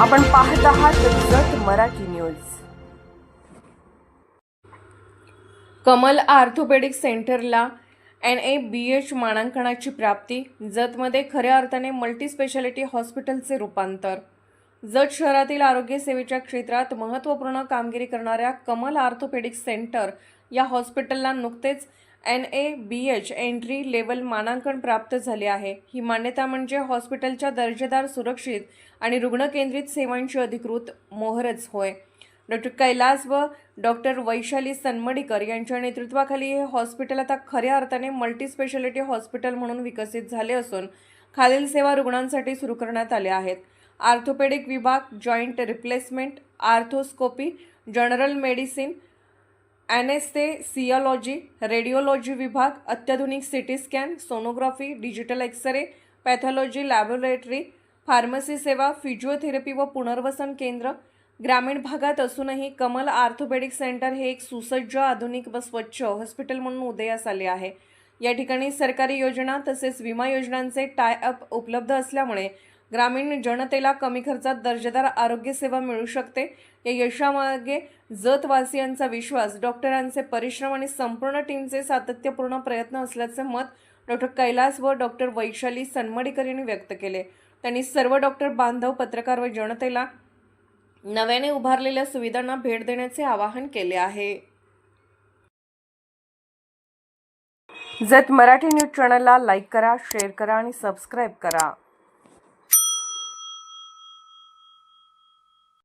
आपण पाहत आहात जत मराठी न्यूज. कमल आर्थोपेडिक सेंटरला एन ए बी एच मानांकनाची प्राप्ती जतमध्ये खऱ्या अर्थाने मल्टी स्पेशालिटी हॉस्पिटलचे रूपांतर. जत शहरातील आरोग्य सेवेच्या क्षेत्रात महत्त्वपूर्ण कामगिरी करणाऱ्या कमल आर्थोपेडिक सेंटर या हॉस्पिटलला नुकतेच N A B H entry level मानांकन प्राप्त झाले आहे. ही मान्यता म्हणजे हॉस्पिटलच्या दर्जेदार सुरक्षित आणि रुग्णकेंद्रित सेवांची अधिकृत मोहरच होय. डॉक्टर कैलास व डॉक्टर वैशाली सनमडीकर यांच्या नेतृत्वाखाली हे हॉस्पिटल आता खऱ्या अर्थाने मल्टीस्पेशालिटी हॉस्पिटल म्हणून विकसित झाले असून खालील सेवा रुग्णांसाठी सुरू करण्यात आल्या आहेत. आर्थोपेडिक विभाग joint replacement arthroscopy general medicine anaesthesiology radiology विभाग अत्याधुनिक CT scan sonography digital x ray pathology laboratory pharmacy सेवा फिजिओथेरपी व पुनर्वसन केंद्र. ग्रामीण भागात असूनही कमल आर्थोपेडिक सेंटर हे एक सुसज्ज आधुनिक व स्वच्छ हॉस्पिटल म्हणून उदयास आले आहे. या ठिकाणी सरकारी योजना तसेच विमा योजनांचे टाय अप उपलब्ध असल्यामुळे ग्रामीण जनतेला कमी खर्चात दर्जेदार आरोग्यसेवा मिळू शकते. या यशामागे जतवासियांचा विश्वास डॉक्टरांचे परिश्रम आणि संपूर्ण टीमचे सातत्यपूर्ण प्रयत्न असल्याचे मत डॉक्टर कैलास व डॉक्टर वैशाली सन्मडीकर यांनी व्यक्त केले. त्यांनी सर्व डॉक्टर बांधव पत्रकार व जनतेला नव्याने उभारलेल्या सुविधांना भेट देण्याचे आवाहन केले आहे. जत मराठी न्यूज चॅनलला लाईक करा शेअर करा आणि सबस्क्राईब करा.